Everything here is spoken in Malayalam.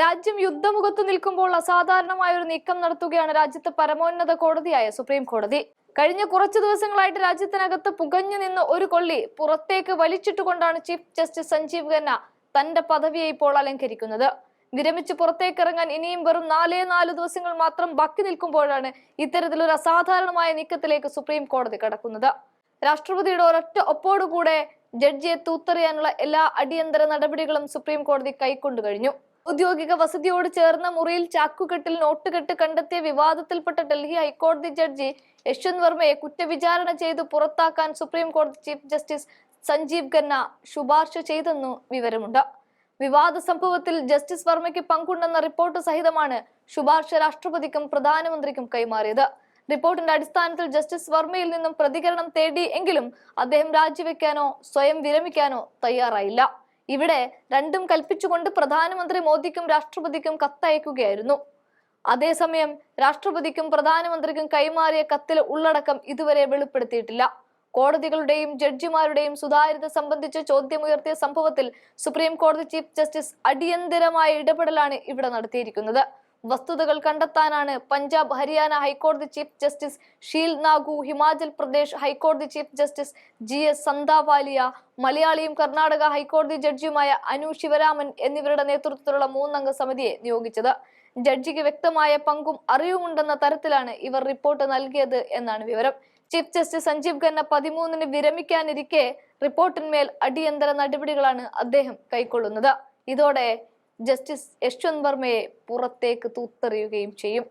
രാജ്യം യുദ്ധമുഖത്ത് നിൽക്കുമ്പോൾ അസാധാരണമായ ഒരു നീക്കം നടത്തുകയാണ് രാജ്യത്തെ പരമോന്നത കോടതിയായ സുപ്രീം കോടതി. കഴിഞ്ഞ കുറച്ചു ദിവസങ്ങളായിട്ട് രാജ്യത്തിനകത്ത് പുകഞ്ഞു നിന്ന് ഒരു കൊള്ളി പുറത്തേക്ക് വലിച്ചിട്ടുകൊണ്ടാണ് ചീഫ് ജസ്റ്റിസ് സഞ്ജീവ് ഖന്ന തന്റെ പദവിയെ ഇപ്പോൾ അലങ്കരിക്കുന്നത്. വിരമിച്ച് പുറത്തേക്കിറങ്ങാൻ ഇനിയും വെറും നാലേ നാല് ദിവസങ്ങൾ മാത്രം ബാക്കി നിൽക്കുമ്പോഴാണ് ഇത്തരത്തിലൊരു അസാധാരണമായ നീക്കത്തിലേക്ക് സുപ്രീം കോടതി കടക്കുന്നത്. രാഷ്ട്രപതിയുടെ ഒരൊറ്റ ഒപ്പോടുകൂടെ ജഡ്ജിയെ തൂത്തെറിയാനുള്ള എല്ലാ അടിയന്തര നടപടികളും സുപ്രീം കോടതി കൈക്കൊണ്ടു കഴിഞ്ഞു. ഔദ്യോഗിക വസതിയോട് ചേർന്ന മുറിയിൽ ചാക്കുകെട്ടിൽ നോട്ടുകെട്ട് കണ്ടെത്തിയ വിവാദത്തിൽപ്പെട്ട ഡൽഹി ഹൈക്കോടതി ജഡ്ജി യശ്വന്ത് വർമ്മയെ കുറ്റവിചാരണ ചെയ്ത് പുറത്താക്കാൻ സുപ്രീം കോടതി ചീഫ് ജസ്റ്റിസ് സഞ്ജീവ് ഖന്ന ശുപാർശ ചെയ്തെന്നു വിവരമുണ്ട്. വിവാദ സംഭവത്തിൽ ജസ്റ്റിസ് വർമ്മയ്ക്ക് പങ്കുണ്ടെന്ന റിപ്പോർട്ട് സഹിതമാണ് ശുപാർശ രാഷ്ട്രപതിക്കും പ്രധാനമന്ത്രിക്കും കൈമാറിയത്. റിപ്പോർട്ടിന്റെ അടിസ്ഥാനത്തിൽ ജസ്റ്റിസ് വർമ്മയിൽ നിന്നും പ്രതികരണം തേടി എങ്കിലും അദ്ദേഹം രാജിവെക്കാനോ സ്വയം വിരമിക്കാനോ തയ്യാറായില്ല. ഇവിടെ രണ്ടും കൽപ്പിച്ചുകൊണ്ട് പ്രധാനമന്ത്രി മോദിക്കും രാഷ്ട്രപതിക്കും കത്തയക്കുകയായിരുന്നു. അതേസമയം രാഷ്ട്രപതിക്കും പ്രധാനമന്ത്രിക്കും കൈമാറിയ കത്തിലെ ഉള്ളടക്കം ഇതുവരെ വെളിപ്പെടുത്തിയിട്ടില്ല. കോടതികളുടെയും ജഡ്ജിമാരുടെയും സുതാര്യത സംബന്ധിച്ച് ചോദ്യമുയർത്തിയ സംഭവത്തിൽ സുപ്രീം കോടതി ചീഫ് ജസ്റ്റിസ് അടിയന്തരമായ ഇടപെടലാണ് ഇവിടെ നടത്തിയിരിക്കുന്നത്. വസ്തുതകൾ കണ്ടെത്താനാണ്. പഞ്ചാബ് ഹരിയാന ഹൈക്കോടതി ചീഫ് ജസ്റ്റിസ് ഷീൽ നാഗു ഹിമാചൽ പ്രദേശ് ഹൈക്കോടതി chief justice G S Sandhawalia മലയാളിയും കർണാടക ഹൈക്കോടതി ജഡ്ജിയുമായ അനു ശിവരാമൻ എന്നിവരുടെ നേതൃത്വത്തിലുള്ള മൂന്നംഗ സമിതിയെ നിയോഗിച്ചത്. ജഡ്ജിക്ക് വ്യക്തമായ പങ്കും അറിവുമുണ്ടെന്ന തരത്തിലാണ് ഇവർ റിപ്പോർട്ട് നൽകിയത് എന്നാണ് വിവരം. ചീഫ് ജസ്റ്റിസ് സഞ്ജീവ് ഖന്ന പതിമൂന്നിന് വിരമിക്കാനിരിക്കെ റിപ്പോർട്ടിന്മേൽ അടിയന്തര നടപടികളാണ് അദ്ദേഹം കൈക്കൊള്ളുന്നത്. ഇതോടെ ജസ്റ്റിസ് യശ്വന്ത് വർമ്മയെ പുറത്തേക്ക് തൂത്തെറിയുകയും ചെയ്യും.